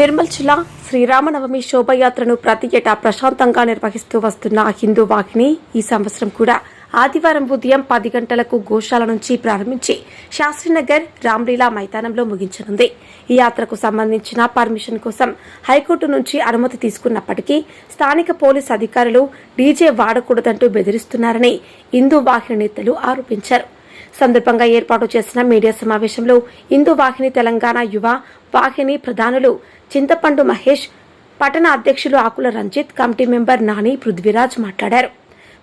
నిర్మల్ జిల్లా శ్రీరామనవమి శోభయాత్రను ప్రతి ఏటా ప్రశాంతంగా నిర్వహిస్తూ వస్తున్న హిందూ వాహిని ఈ సంవత్సరం కూడా ఆదివారం ఉదయం పది గంటలకు గోశాల నుంచి ప్రారంభించి శాస్త్రీనగర్ రామ్లీలా మైదానంలో ముగించనుంది. ఈ యాత్రకు సంబంధించిన పర్మిషన్ కోసం హైకోర్టు నుంచి అనుమతి తీసుకున్నప్పటికీ స్థానిక పోలీస్ అధికారులు డీజే వాడకూడదంటూ బెదిరిస్తున్నారని హిందూ వాహిని నేతలు ఆరోపించారు. సందర్భంగా ఏర్పాటు చేసిన మీడియా సమావేశంలో హిందూ వాహిని తెలంగాణ యువ వాహిని ప్రధానులు చింతపండు మహేష్ పట్టణ అధ్యక్షులు ఆకుల రంజిత్ కమిటీ మెంబర్ నాని పృథ్వీరాజ్ మాట్లాడారు.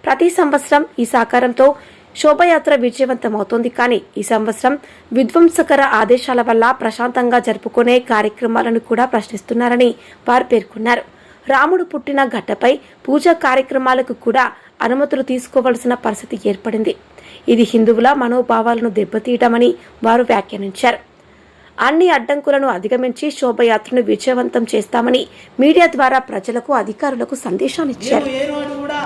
ప్రతి సంవత్సరం ఈ సహకారంతో శోభయాత్ర విజయవంతమవుతోంది కానీ ఈ సంవత్సరం విధ్వంసకర ఆదేశాల వల్ల ప్రశాంతంగా జరుపుకునే కార్యక్రమాలను కూడా ప్రశ్నిస్తున్నారని వారు పేర్కొన్నారు. రాముడు పుట్టిన గడ్డపై పూజా కార్యక్రమాలకు కూడా అనుమతులు తీసుకోవలసిన పరిస్థితి ఏర్పడింది. ఇది హిందువుల మనోభావాలను దెబ్బతీయటమని వారు వ్యాఖ్యానించారు. అన్ని అడ్డంకులను అధిగమించి శోభయాత్రను విజయవంతం చేస్తామని మీడియా ద్వారా ప్రజలకు అధికారులకు సందేశాన్నిచ్చారు మేము ఏ రోజు కూడా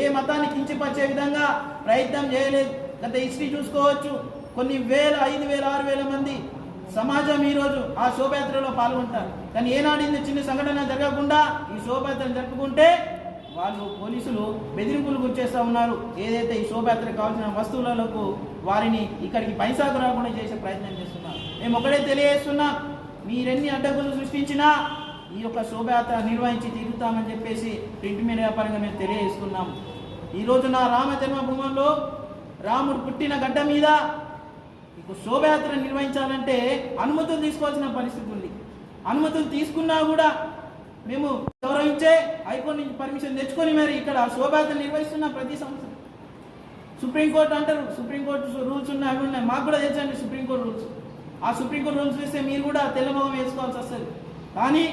ఏ మతాన్ని కించపరిచే విధంగా ప్రయత్నం చేయలేదు. గత హిస్టరీ చూసుకోవచ్చు. కొన్ని వేల ఐదు వేల ఆరు వేల మంది సమాజం ఈరోజు ఆ శోభయాత్రలో పాల్గొంటారు. కానీ ఏనాడు ఇంత చిన్న సంఘటన జరగకుండా ఈ శోభయాత్రను జరుపుకుంటే వాళ్ళు పోలీసులు బెదిరింపులు గురిచేస్తూ ఉన్నారు. ఏదైతే ఈ శోభయాత్రకు కావాల్సిన వస్తువులకు వారిని ఇక్కడికి పైసాకు రాకుండా చేసే ప్రయత్నం చేస్తున్నారు. మేము ఒకటే తెలియజేస్తున్నాం మీరెన్ని అడ్డగులు సృష్టించినా ఈ యొక్క శోభయాత్ర నిర్వహించి తిరుగుతామని చెప్పేసి ప్రింట్ మీడియా పరంగా మేము తెలియజేస్తున్నాం. ఈ నా రామ జన్మభూమంలో రాముడు పుట్టిన గడ్డ మీద ఇక శోభయాత్ర నిర్వహించాలంటే అనుమతులు తీసుకోవాల్సిన పరిస్థితి ఉంది. అనుమతులు తీసుకున్నా కూడా మేము గౌరవించే హైకోర్టు నుంచి పర్మిషన్ తెచ్చుకొని మరి ఇక్కడ శోభయాత్ర నిర్వహిస్తున్నాం ప్రతి సంవత్సరం సుప్రీంకోర్టు అంటారు సుప్రీంకోర్టు రూల్స్ ఉన్నాయి అవి ఉన్నాయి. మాకు కూడా తెచ్చండి సుప్రీంకోర్టు రూల్స్. ఆ సుప్రీంకోర్టు రూల్స్ చూస్తే మీరు కూడా తెల్లమొహం వేసుకోవాల్సి వస్తుంది. కానీ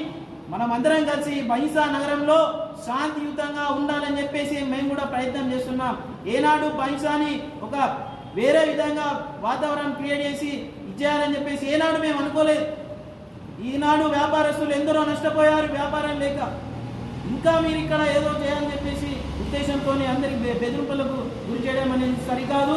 మనం అందరం కలిసి బహిసా నగరంలో శాంతియుతంగా ఉండాలని చెప్పేసి మేము కూడా ప్రయత్నం చేస్తున్నాం. ఏనాడు బహిసాని ఒక వేరే విధంగా వాతావరణం క్రియేట్ చేసి ఇచ్చేయాలని చెప్పేసి ఏనాడు మేము అనుకోలేదు. ఈనాడు వ్యాపారస్తులు ఎందరో నష్టపోయారు వ్యాపారం లేక. ఇంకా మీరు ఇక్కడ ఏదో చేయాలని చెప్పేసి ఉద్దేశంతో అందరికి బెదిరింపులకు గురి చేయడం అనేది సరికాదు.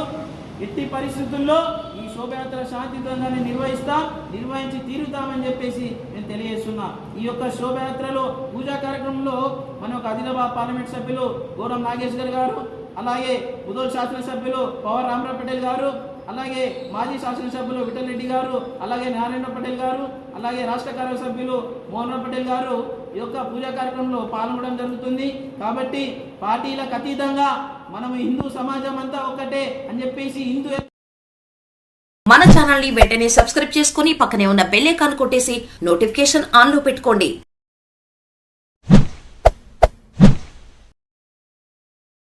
ఎట్టి పరిస్థితుల్లో ఈ శోభయాత్ర శాంతియుతంగానే నిర్వహిస్తాం నిర్వహించి తీరుతామని చెప్పేసి నేను తెలియజేస్తున్నా. ఈ యొక్క శోభయాత్రలో పూజా కార్యక్రమంలో మన ఒక ఆదిలాబాద్ పార్లమెంట్ సభ్యులు గౌరవం నాగేశ్వర్ గారు అలాగే ముదోల్ శాసనసభ్యులు పవర్ రామరావు పటేల్ గారు అలాగే మాజీ శాసనసభ్యులు విఠల్ రెడ్డి గారు అలాగే నారాయణ పటేల్ గారు అలాగే రాష్ట్ర కార్య సభ్యులు మోహన్ పటేల్ గారు ఈ యొక్క పూజా కార్యక్రమంలో పాల్గొనడం జరుగుతుంది. కాబట్టి పార్టీలకు అతీతంగా మనం హిందూ సమాజం అంతా ఒక్కటే అని చెప్పేసి హిందూ మన ఛానల్ని వెంటనే సబ్స్క్రైబ్ చేసుకుని పక్కనే ఉన్న బెల్ ఐకాన్ కొట్టేసి నోటిఫికేషన్ ఆన్లో పెట్టుకోండి.